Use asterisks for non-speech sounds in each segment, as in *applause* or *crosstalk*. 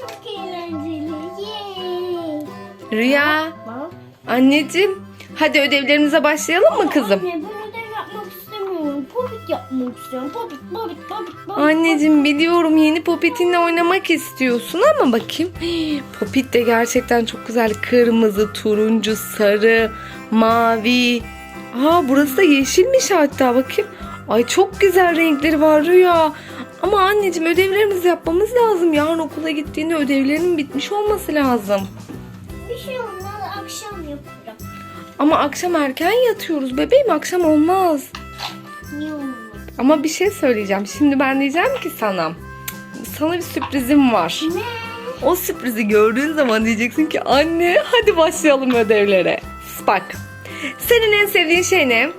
Çok eğlenceli. Yay. Rüya, anneciğim. Hadi ödevlerimize başlayalım mı kızım? Anne ben ödev yapmak istemiyorum. Popit yapmak istiyorum. Popit, popit, popit, popit. Anneciğim biliyorum yeni Popit'inle oynamak istiyorsun ama bakayım. Hii, Popit de gerçekten çok güzel. Kırmızı, turuncu, sarı, mavi. Aa burası da yeşilmiş hatta bakayım. Ay çok güzel renkleri var Rüya. Ama anneciğim ödevlerimizi yapmamız lazım. Yarın okula gittiğinde ödevlerinin bitmiş olması lazım. Bir şey olmaz. Akşam yapacağım. Ama akşam erken yatıyoruz bebeğim akşam olmaz. Niye olmaz? Ama bir şey söyleyeceğim. Şimdi ben diyeceğim ki sana. Sana bir sürprizim var. Ne? O sürprizi gördüğün zaman diyeceksin ki anne hadi başlayalım ödevlere. Bak. Senin en sevdiğin şey ne?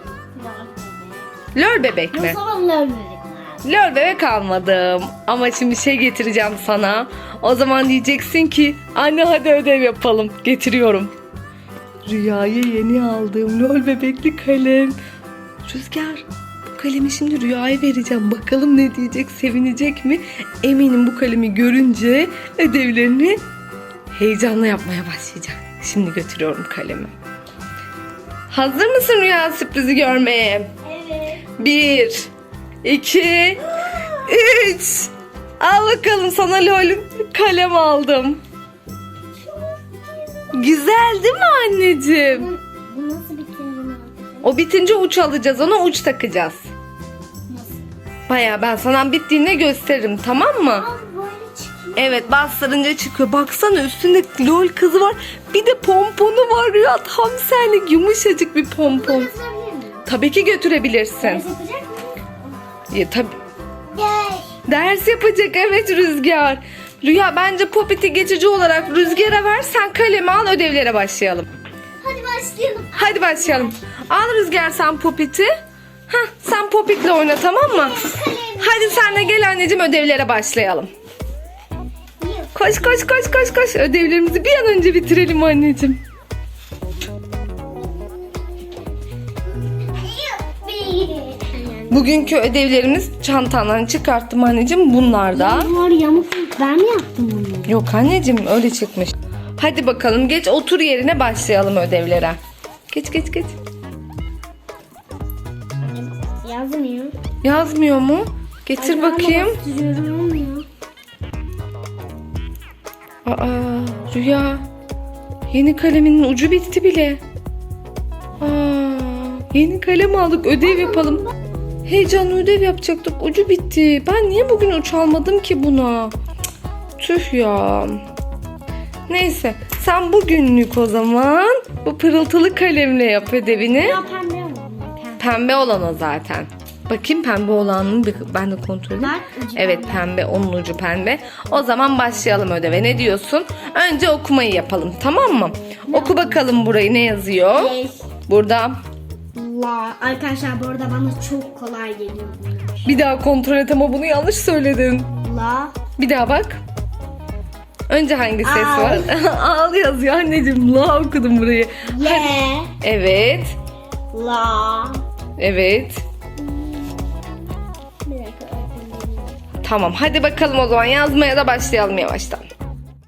Lol bebek mi? O zaman lol verin. Lol bebek almadım. Ama şimdi bir şey getireceğim sana. O zaman diyeceksin ki anne hadi ödev yapalım. Getiriyorum. Rüyaya yeni aldığım lol bebekli kalem. Rüzgar bu kalemi şimdi Rüya'ya vereceğim. Bakalım ne diyecek, sevinecek mi? Eminim bu kalemi görünce ödevlerini heyecanla yapmaya başlayacak. Şimdi götürüyorum kalemi. Hazır mısın Rüya sürprizi görmeye? Evet. Bir, iki, üç. Al bakalım sana lol kalem aldım. Güzel değil mi anneciğim? Bu, nasıl bir kelime? O bitince uç alacağız ona uç takacağız. Baya ben sana bittiğinde gösteririm tamam mı? Evet bastırınca çıkıyor. Baksana üstünde lol kızı var. Bir de pomponu var ya tam senlik yumuşacık bir pompon. Tabii ki götürebilirsin. Ya, tabii. Ders. Ders yapacak evet Rüzgar. Rüya bence Popit'i geçici olarak Rüzgar'a ver sen kalemi al ödevlere başlayalım. Hadi başlayalım. Hadi başlayalım. Al Rüzgar sen Popit'i. Hah sen Popit'le oyna tamam mı? Hadi sen de gel anneciğim ödevlere başlayalım. Koş koş koş koş koş ödevlerimizi bir an önce bitirelim anneciğim. Bugünkü ödevlerimiz çantandan çıkarttım anneciğim bunlar da. Bunlar yamuk. Ben mi yaptım bunu? Yok anneciğim öyle çıkmış. Hadi bakalım geç otur yerine başlayalım ödevlere. Geç geç geç. Yazmıyor. Yazmıyor mu? Getir bakayım. Bastırıyorum olmuyor. Aa Rüya. Yeni kaleminin ucu bitti bile. Aa, yeni kalem aldık ödev yapalım. Heyecanlı ödev yapacaktık ucu bitti. Ben niye bugün uç almadım ki buna? Tüh ya. Neyse sen bugünlük o zaman bu pırıltılı kalemle yap ödevini. Ya pembe olmuyor. Pembe. Pembe olan o zaten. Bakayım pembe olanını bir- ben de kontrol edeyim. Evet pembe onun ucu pembe. O zaman başlayalım ödeve. Ne diyorsun? Önce okumayı yapalım tamam mı? Oku bakalım burayı ne yazıyor? Burada La. Arkadaşlar bu arada bana çok kolay geliyor. bir daha kontrol et ama bunu yanlış söyledin. La. Bir daha bak. Önce hangi ses Al. var? *laughs* Al yazıyor anneciğim. La okudum burayı. Le. Evet. La. Evet. Tamam hadi bakalım o zaman yazmaya da başlayalım yavaştan.